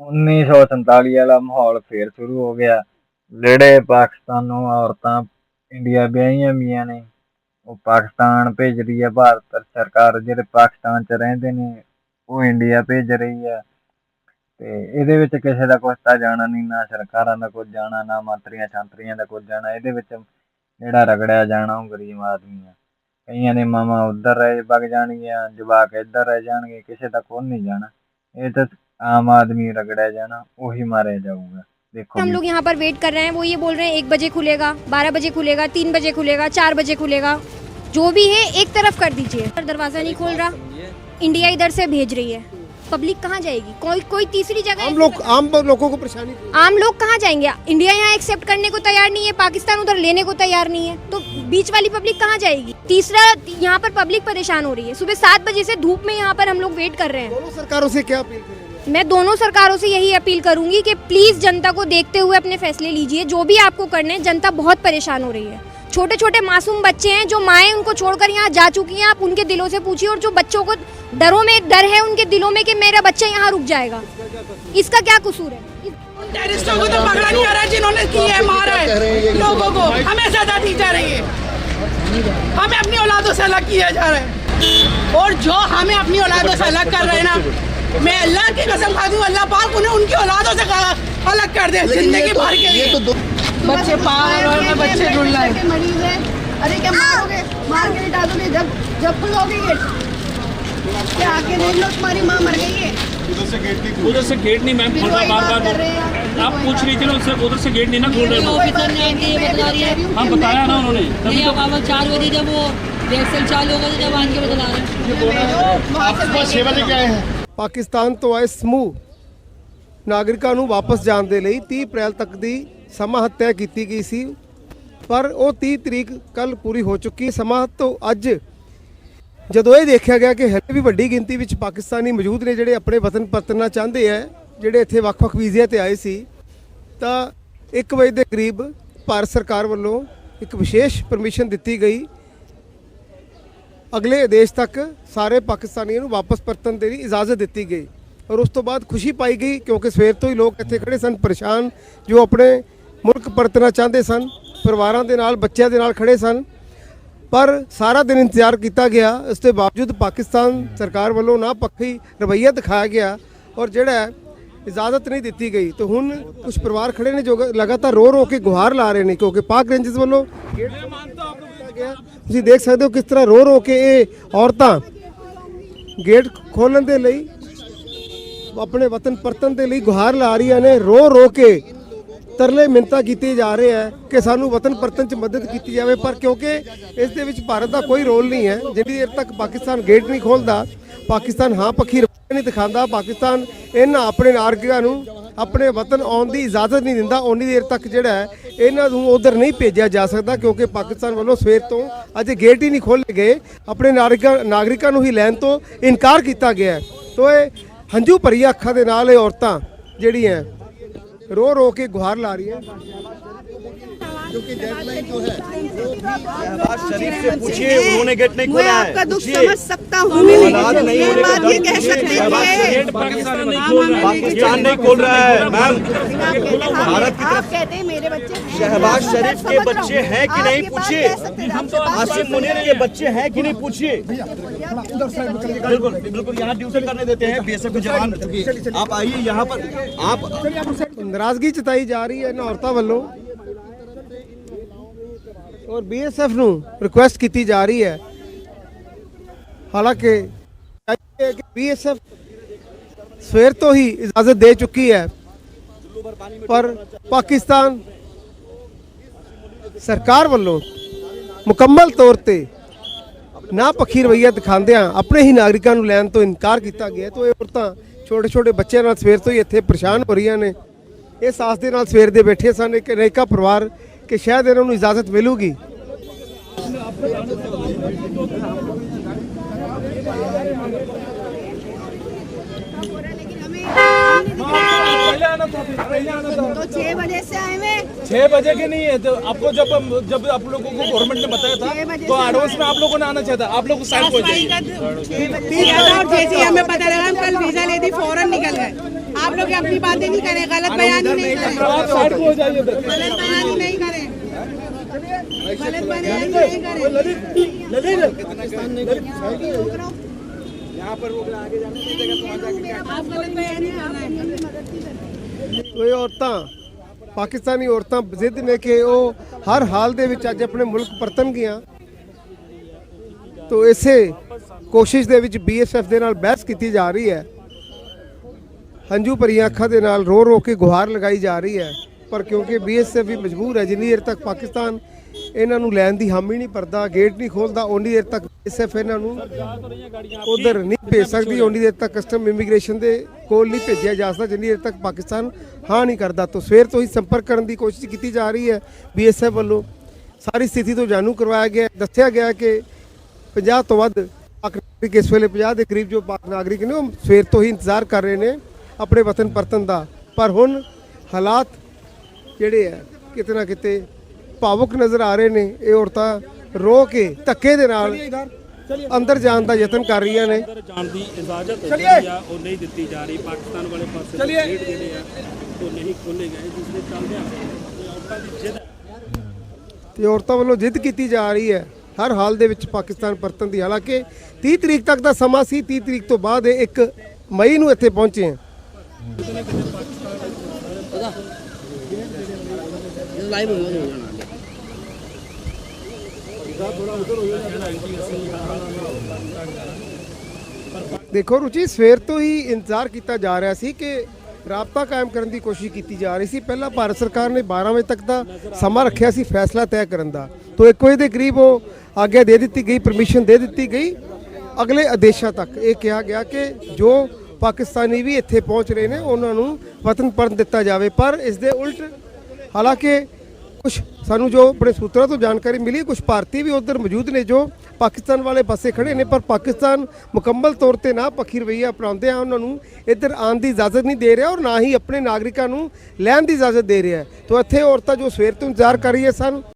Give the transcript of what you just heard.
1947 ਵਾਲਾ ਮਾਹੌਲ ਫੇਰ ਸ਼ੁਰੂ ਹੋ ਗਿਆ। ਜਿਹੜੇ ਪਾਕਿਸਤਾਨੋਂ ਔਰਤਾਂ ਇੰਡੀਆ ਵਿਆਹੀਆਂ ਵੀਆਂ ਨੇ, ਉਹ ਪਾਕਿਸਤਾਨ ਭੇਜਦੀ ਆ, ਭਾਰਤ ਸਰਕਾਰ ਜਿਹੜੇ ਪਾਕਿਸਤਾਨ 'ਚ ਰਹਿੰਦੇ ਨੇ, ਉਹ ਇੰਡੀਆ ਭੇਜ ਰਹੀ ਹੈ ਤੇ ਇਹਦੇ ਵਿੱਚ ਕਿਸੇ ਦਾ ਕੁਛ ਤਾਂ ਜਾਣਾ ਨਹੀਂ ਨਾ ਸਰਕਾਰਾਂ ਦਾ ਕੁਝ ਜਾਣਾ, ਨਾ ਮੰਤਰੀਆਂ ਛਾਂਤਰੀਆਂ ਦਾ ਕੁਝ ਜਾਣਾ। ਇਹਦੇ ਵਿੱਚ ਜਿਹੜਾ ਰਗੜਿਆ ਜਾਣਾ, ਉਹ ਗਰੀਬ ਆਦਮੀ ਆ। ਕਈਆਂ ਦੇ ਮਾਮਾ ਉੱਧਰ ਰਹਿ ਵਗ ਜਾਣਗੀਆਂ, ਜਵਾਕ ਇੱਧਰ ਰਹਿ ਜਾਣਗੇ, ਕਿਸੇ ਦਾ ਕੋਈ ਨਹੀਂ ਜਾਣਾ। ਇਹ ਤਾਂ आम आदमी रगड़ा जाना वही मारा जाऊँगा। देखो हम लोग यहाँ पर वेट कर रहे हैं वो ये बोल रहे हैं एक बजे खुलेगा बारह बजे खुलेगा तीन बजे खुलेगा चार बजे खुलेगा जो भी है एक तरफ़ कर दीजिए। दरवाज़ा नहीं खोल रहा इंडिया इधर से भेज रही है। पब्लिक कहाँ जाएगी? कोई कोई तीसरी जगह आम लोग आम लोगों को परेशानी आम लोग कहाँ जाएँगे? इंडिया यहाँ एक्सेप्ट करने को तैयार नहीं है पाकिस्तान उधर लेने को तैयार नहीं है तो बीच वाली पब्लिक कहाँ जाएगी? तीसरा यहाँ पर पब्लिक परेशान हो रही है। सुबह सात बजे से धूप में यहाँ पर हम लोग वेट कर रहे हैं। सरकारों से क्या अपील मैं दोनों सरकारों से यही अपील करूँगी कि प्लीज़ जनता को देखते हुए अपने फैसले लीजिए। जो भी आपको करने जनता बहुत परेशान हो रही है। छोटे छोटे मासूम बच्चे हैं जो माएँ उनको छोड़कर यहाँ जा चुकी हैं, आप उनके दिलों से पूछिए और जो बच्चों को डरों में डर है उनके दिलों में कि मेरा बच्चा यहाँ रुक जाएगा। इसका क्या कसूर है? तो है। हमें अपनी औलादों से अलग किया जा रहा है। और जो हमें अपनी औलादों से अलग कर रहे हैं ना मैं अल्लाह की कसम खा दूँ अल्लाह पाक उन्हें उनकी औलादों से अलग कर दे ज़िंदगी भर के लिए। तो बच्चे पागल और में बच्चे ढूंढ लाए मरीज़ है अरे क्या मारोगे? मार के निकाल दोगे जब जब खुलोगे गेट क्या आके देख लो तुम्हारी माँ मर गई है। उधर से गेट नहीं मैम खोल रहा। बार बार हैं आप आप पूछ रही थी ना उससे उधर से गेट नहीं ना खोल रहे रही है हाँ बताया ना उन्होंने। तभी तो अब चार बजे जब वो चालू होगा तो जब आन के बता रहे हैं? ਪਾਕਿਸਤਾਨ ਤੋਂ ਆਏ ਸਮੂਹ ਨਾਗਰਿਕਾਂ ਨੂੰ ਵਾਪਸ ਜਾਣ ਦੇ ਲਈ 30 ਅਪ੍ਰੈਲ ਤੱਕ ਦੀ ਸਮਾਂ ਹੱਤਿਆ ਕੀਤੀ ਗਈ ਸੀ। ਪਰ ਉਹ 30 ਤਰੀਕ ਕੱਲ ਪੂਰੀ ਹੋ ਚੁੱਕੀ। ਸਮਾਂ ਤੋਂ ਅੱਜ ਜਦੋਂ ਇਹ ਦੇਖਿਆ ਗਿਆ ਕਿ ਹਲੇ ਵੀ ਵੱਡੀ ਗਿਣਤੀ ਵਿੱਚ ਪਾਕਿਸਤਾਨੀ ਮੌਜੂਦ ਨੇ ਜਿਹੜੇ ਆਪਣੇ ਵਤਨ ਪਰਤਣਾ ਚਾਹੁੰਦੇ ਆ, ਜਿਹੜੇ ਇੱਥੇ ਵੱਖ-ਵੱਖ ਵੀਜ਼ਿਆਂ ਤੇ ਆਏ ਸੀ, ਤਾਂ 1 ਵਜੇ ਦੇ ਕਰੀਬ ਭਾਰਤ ਸਰਕਾਰ ਵੱਲੋਂ ਇੱਕ ਵਿਸ਼ੇਸ਼ ਪਰਮਿਸ਼ਨ ਦਿੱਤੀ ਗਈ। ਅਗਲੇ ਆਦੇਸ਼ ਤੱਕ ਸਾਰੇ ਪਾਕਿਸਤਾਨੀਆਂ ਨੂੰ ਵਾਪਸ ਪਰਤਣ ਦੇ ਲਈ ਇਜਾਜ਼ਤ ਦਿੱਤੀ ਗਈ। ਔਰ ਉਸ ਤੋਂ ਬਾਅਦ ਖੁਸ਼ੀ ਪਾਈ ਗਈ ਕਿਉਂਕਿ ਸਵੇਰ ਤੋਂ ਹੀ ਲੋਕ ਇੱਥੇ ਖੜੇ ਸਨ, ਪਰੇਸ਼ਾਨ, ਜੋ ਆਪਣੇ ਮੁਲਕ ਪਰਤਣਾ ਚਾਹੁੰਦੇ ਸਨ, ਪਰਿਵਾਰਾਂ ਦੇ ਨਾਲ, ਬੱਚਿਆਂ ਦੇ ਨਾਲ ਖੜੇ ਸਨ। ਪਰ ਸਾਰਾ ਦਿਨ ਇੰਤਜ਼ਾਰ ਕੀਤਾ ਗਿਆ, ਇਸ ਦੇ ਬਾਵਜੂਦ ਪਾਕਿਸਤਾਨ ਸਰਕਾਰ ਵੱਲੋਂ ਨਾ ਪੱਖੀ ਰਵੱਈਆ ਦਿਖਾਇਆ ਗਿਆ ਔਰ ਜਿਹੜਾ ਇਜਾਜ਼ਤ ਨਹੀਂ ਦਿੱਤੀ ਗਈ। ਤੇ ਹੁਣ ਕੁਝ ਪਰਿਵਾਰ ਖੜੇ ਨੇ ਜੋ ਲਗਾਤਾਰ ਰੋ ਰੋ ਕੇ ਗੁਹਾਰ ਲਾ ਰਹੇ ਨੇ ਕਿਉਂਕਿ ਪਾਕ ਰੇਂਜਰਸ ਵੱਲੋਂ ਗਿਆ। ਤੁਸੀਂ ਦੇਖ ਸਕਦੇ ਹੋ ਕਿਸ ਤਰ੍ਹਾਂ ਰੋ ਰੋ ਕੇ ਇਹ ਔਰਤਾਂ ਗੇਟ ਖੋਲਣ ਦੇ ਲਈ, ਆਪਣੇ ਵਤਨ ਪਰਤਨ ਦੇ ਲਈ ਗੁਹਾਰ ਲਾ ਰਹੀਆਂ ਨੇ। ਰੋ ਰੋ ਕੇ ਤਰਲੇ ਮਿੰਤਾ ਕੀਤੇ ਜਾ ਰਹੇ ਹੈ ਕਿ ਸਾਨੂੰ ਵਤਨ ਪਰਤਨ ਚ ਮਦਦ ਕੀਤੀ ਜਾਵੇ, ਪਰ ਕਿਉਂਕਿ ਇਸ ਦੇ ਵਿੱਚ ਭਾਰਤ ਦਾ ਕੋਈ ਰੋਲ ਨਹੀਂ ਹੈ। ਜਿੰਨੀ ਦੇਰ ਤੱਕ ਪਾਕਿਸਤਾਨ ਗੇਟ ਨਹੀਂ ਖੋਲਦਾ, ਪਾਕਿਸਤਾਨ ਹਾਂ ਪੱਖੀ ਨਹੀਂ ਦਿਖਾਉਂਦਾ। ਪਾਕਿਸਤਾਨ ਇਹਨਾਂ ਆਪਣੇ ਨਾਗਰਿਕਾਂ ਨੂੰ ਆਪਣੇ ਵਤਨ ਆਉਣ ਦੀ ਇਜਾਜ਼ਤ ਨਹੀਂ ਦਿੰਦਾ। ਉਨੀ ਦੇਰ ਤੱਕ ਜਿਹੜਾ ਹੈ ਇਹਨਾਂ ਨੂੰ ਉਧਰ ਨਹੀਂ ਭੇਜਿਆ ਜਾ ਸਕਦਾ ਕਿਉਂਕਿ ਪਾਕਿਸਤਾਨ ਵੱਲੋਂ ਸਵੇਰ ਤੋਂ ਅਜੇ ਗੇਟ ਹੀ ਨਹੀਂ ਖੋਲੇ ਗਏ। ਆਪਣੇ ਨਾਗਰਿਕਾਂ ਨਾਗਰਿਕਾਂ ਨੂੰ ਹੀ ਲੈਣ ਤੋਂ ਇਨਕਾਰ ਕੀਤਾ ਗਿਆ ਹੈ। ਤੋ ਇਹ ਹੰਝੂ ਭਰੀ ਅੱਖਾਂ ਦੇ ਨਾਲ ਇਹ ਔਰਤਾਂ ਜਿਹੜੀਆਂ ਰੋ ਰੋ ਕੇ ਗੁਹਾਰ ਲਾ ਰਹੀਆਂ। शहबाज शरीफ से पूछिए उन्होंने गेट नहीं खोला है। आपका दुख समझ सकता हूँ पाकिस्तान नहीं खोल रहा है मैम। भारत की शहबाज शरीफ के बच्चे हैं। कि नहीं पूछिए। आसिफ मुनीर के बच्चे हैं कि नहीं पूछिए। बिल्कुल बिल्कुल यहाँ ड्यूटी करने देते हैं बीएसएफ के जवान। आप आइए यहाँ पर। आप नाराज़गी जताई जा रही है नौरता वालों। ਔਰ ਬੀਐਸਐਫ ਨੂੰ ਰਿਕੁਐਸਟ ਕੀਤੀ ਜਾ ਰਹੀ ਹੈ। ਹਾਲਾਂਕਿ ਬੀਐਸਐਫ ਸਵੇਰ ਤੋਂ ਹੀ ਇਜਾਜ਼ਤ ਦੇ ਚੁੱਕੀ ਹੈ, ਪਰ ਪਾਕਿਸਤਾਨ ਸਰਕਾਰ ਵੱਲੋਂ ਮੁਕੰਮਲ ਤੌਰ ਤੇ ਨਾ ਪੱਖੀ ਰਵੱਈਆ ਦਿਖਾਉਂਦਿਆਂ ਆਪਣੇ ਹੀ ਨਾਗਰਿਕਾਂ ਨੂੰ ਲੈਣ ਤੋਂ ਇਨਕਾਰ ਕੀਤਾ ਗਿਆ ਤਾਂ ਇਹ ਔਰਤਾਂ ਛੋਟੇ ਛੋਟੇ ਬੱਚਿਆਂ ਨਾਲ ਸਵੇਰ ਤੋਂ ਹੀ ਇੱਥੇ ਪਰੇਸ਼ਾਨ ਹੋ ਰਹੀਆਂ ਨੇ। ਇਹ ਸਾਸ ਦੇ ਨਾਲ ਸਵੇਰ ਦੇ ਬੈਠੇ ਸਨ। ਇੱਕ ਅਨੇਕਾ ਪਰਿਵਾਰ ਕਿ ਸ਼ਾਇਦ ਇਹਨਾਂ ਨੂੰ ਇਜਾਜ਼ਤ ਮਿਲੂਗੀ तो छह बजे से आए हुए छह बजे के नहीं है तो आपको जब जब आप लोगों को गवर्नमेंट ने बताया छह था बजे तो से एडवांस में आप लोगों ने आना चाहिए था आप लोग साइड हो जाइए और जैसे ही हमें पता लगा हम कल वीजा ले दी फौरन निकल गए आप लोग अपनी बातें नहीं करें गलत बयानी नहीं करें आप साइड को हो जाइए इधर गलत बयानी नहीं करें गलत बयानी नहीं करें आप गलत बयानी कर रहे हैं ਤੋ ਇਹ ਔਰਤਾਂ ਪਾਕਿਸਤਾਨੀ ਔਰਤਾਂ ਜ਼ਿੱਦ ਨੇ ਕਿ ਉਹ ਹਰ ਹਾਲ ਦੇ ਵਿੱਚ ਅੱਜ ਆਪਣੇ ਮੁਲਕ ਪਰਤਣਗੀਆਂ ਤੋ ਇਸੇ ਕੋਸ਼ਿਸ਼ ਦੇ ਵਿੱਚ ਬੀਐਸਐਫ ਦੇ ਨਾਲ ਬਹਿਸ ਕੀਤੀ ਜਾ ਰਹੀ ਹੈ ਹੰਝੂ ਭਰੀਆਂ ਅੱਖਾਂ ਦੇ ਨਾਲ ਰੋ ਰੋ ਕੇ ਗੁਹਾਰ ਲਗਾਈ ਜਾ ਰਹੀ ਹੈ ਪਰ ਕਿਉਂਕਿ ਬੀਐਸਐਫ ਵੀ ਮਜਬੂਰ ਹੈ, ਜਿੰਨੀ ਦੇਰ ਤੱਕ ਪਾਕਿਸਤਾਨ ਇਹਨਾਂ ਨੂੰ ਲੈਣ ਦੀ ਹਾਮੀ ਨਹੀਂ ਭਰਦਾ ਗੇਟ ਨਹੀਂ ਖੋਲਦਾ, ਓਨੀ ਦੇਰ ਤੱਕ ਬੀਐਸਐਫ ਇਹਨਾਂ ਨੂੰ ਉਧਰ ਨਹੀਂ ਭੇਜ ਸਕਦੀ, ਓਨੀ ਦੇਰ ਤੱਕ ਕਸਟਮ ਇਮੀਗ੍ਰੇਸ਼ਨ ਦੇ ਕੋਲ ਨਹੀਂ ਭੇਜਿਆ ਜਾ ਸਕਦਾ, ਜਿੰਨੀ ਦੇਰ ਤੱਕ ਪਾਕਿਸਤਾਨ ਹਾਂ ਨਹੀਂ ਕਰਦਾ। ਤਾਂ ਸਵੇਰ ਤੋਂ ਹੀ ਸੰਪਰਕ ਕਰਨ ਦੀ ਕੋਸ਼ਿਸ਼ ਕੀਤੀ ਜਾ ਰਹੀ ਹੈ ਬੀਐਸਐਫ ਵੱਲੋਂ। ਸਾਰੀ ਸਥਿਤੀ ਤੋਂ ਜਾਣੂ ਕਰਵਾਇਆ ਗਿਆ, ਦੱਸਿਆ ਗਿਆ ਕਿ 50 ਤੋਂ ਵੱਧ ਪਾਕ ਨਾਗਰਿਕ ਇਸ ਵੇਲੇ 50 ਦੇ ਕਰੀਬ ਜੋ ਪਾਕ ਨਾਗਰਿਕ ਨੇ ਉਹ ਸਵੇਰ ਤੋਂ ਹੀ ਇੰਤਜ਼ਾਰ ਕਰ ਰਹੇ ਨੇ ਆਪਣੇ ਵਤਨ ਪਰਤਨ ਦਾ। ਪਰ ਹੁਣ ਹਾਲਾਤ ਜਿਹੜੇ ਆ ਕਿਤੇ ਨਾ ਕਿਤੇ ਭਾਵੁਕ ਨਜ਼ਰ ਆ ਰਹੇ ਨੇ ਇਹ ਔਰਤਾਂ ਰੋ ਕੇ ਧੱਕੇ ਦੇ ਨਾਲ ਅੰਦਰ ਜਾਣ ਦਾ ਯਤਨ ਕਰ ਰਹੀਆਂ ਨੇ। ਅੰਦਰ ਜਾਣ ਦੀ ਇਜਾਜ਼ਤ ਜਿਹੜੀ ਆ ਉਹ ਨਹੀਂ ਦਿੱਤੀ ਜਾ ਰਹੀ। ਪਾਕਿਸਤਾਨ ਵਾਲੇ ਪਾਸੇ ਗੇਟ ਜਿਹੜੇ ਆ ਉਹ ਨਹੀਂ ਖੋਲੇ ਗਏ ਜਿਸ ਦੇ ਚੱਲਦਿਆਂ ਇਹ ਔਰਤਾਂ ਦੀ ਜਿੱਦ ਤੇ ਔਰਤਾਂ ਵੱਲੋਂ ਜਿੱਦ ਕੀਤੀ ਜਾ ਰਹੀ ਹੈ ਹਰ ਹਾਲ ਦੇ ਵਿੱਚ ਪਾਕਿਸਤਾਨ ਪਰਤਣ ਦੀ। ਹਾਲਾਂਕਿ 30 ਤਰੀਕ ਤੱਕ ਦਾ ਸਮਾਂ ਸੀ 30 ਤਰੀਕ ਤੋਂ ਬਾਅਦ ਇਹ 1 ਮਈ ਨੂੰ ਇੱਥੇ ਪਹੁੰਚੇ ਹਾਂ ਦੇਖੋ ਰੁਚੀ, ਸਵੇਰ ਤੋਂ ਹੀ ਇੰਤਜ਼ਾਰ ਕੀਤਾ ਜਾ ਰਿਹਾ ਸੀ ਕਿ ਰਾਬਤਾ ਕਾਇਮ ਕਰਨ ਦੀ ਕੋਸ਼ਿਸ਼ ਕੀਤੀ ਜਾ ਰਹੀ ਸੀ। ਪਹਿਲਾਂ ਭਾਰਤ ਸਰਕਾਰ ਨੇ 12 ਵਜੇ ਤੱਕ ਦਾ ਸਮਾਂ ਰੱਖਿਆ ਸੀ ਫੈਸਲਾ ਤੈਅ ਕਰਨ ਦਾ। ਤੋਂ 1 ਵਜੇ ਦੇ ਕਰੀਬ ਉਹ ਆਗਿਆ ਦੇ ਦਿੱਤੀ ਗਈ ਪਰਮਿਸ਼ਨ ਦੇ ਦਿੱਤੀ ਗਈ। ਅਗਲੇ ਆਦੇਸ਼ਾਂ ਤੱਕ ਇਹ ਕਿਹਾ ਗਿਆ ਕਿ ਜੋ ਪਾਕਿਸਤਾਨੀ ਵੀ ਇੱਥੇ ਪਹੁੰਚ ਰਹੇ ਨੇ, ਉਹਨਾਂ ਨੂੰ ਵਤਨ ਪਰਨ ਦਿੱਤਾ ਜਾਵੇ। ਪਰ ਇਸ ਦੇ ਉਲਟ ਹਾਲਾਂਕਿ ਕੁਝ ਸਾਨੂੰ ਜੋ ਆਪਣੇ ਸੂਤਰਾਂ ਤੋਂ ਜਾਣਕਾਰੀ ਮਿਲੀ ਕੁਝ ਭਾਰਤੀ ਵੀ ਉਧਰ ਮੌਜੂਦ ਨੇ ਜੋ ਪਾਕਿਸਤਾਨ ਵਾਲੇ ਪਾਸੇ ਖੜੇ ਨੇ, ਪਰ ਪਾਕਿਸਤਾਨ ਮੁਕੰਮਲ ਤੌਰ ਤੇ ਨਾ ਪੱਖੀ ਰਵਈਆ ਅਪਣਾਉਂਦੇ ਆ, ਉਹਨਾਂ ਨੂੰ ਇੱਧਰ ਆਉਣ ਦੀ ਇਜਾਜ਼ਤ ਨਹੀਂ ਦੇ ਰਿਹਾ ਔਰ ਨਾ ਹੀ ਆਪਣੇ ਨਾਗਰਿਕਾਂ ਨੂੰ ਲੈਣ ਦੀ ਇਜਾਜ਼ਤ ਦੇ ਰਿਹਾ ਹੈ। ਤਾਂ ਇੱਥੇ ਔਰਤਾਂ ਜੋ ਸਵੇਰ ਤੋਂ ਇੰਤਜ਼ਾਰ ਕਰ ਰਹੀਆਂ ਸਨ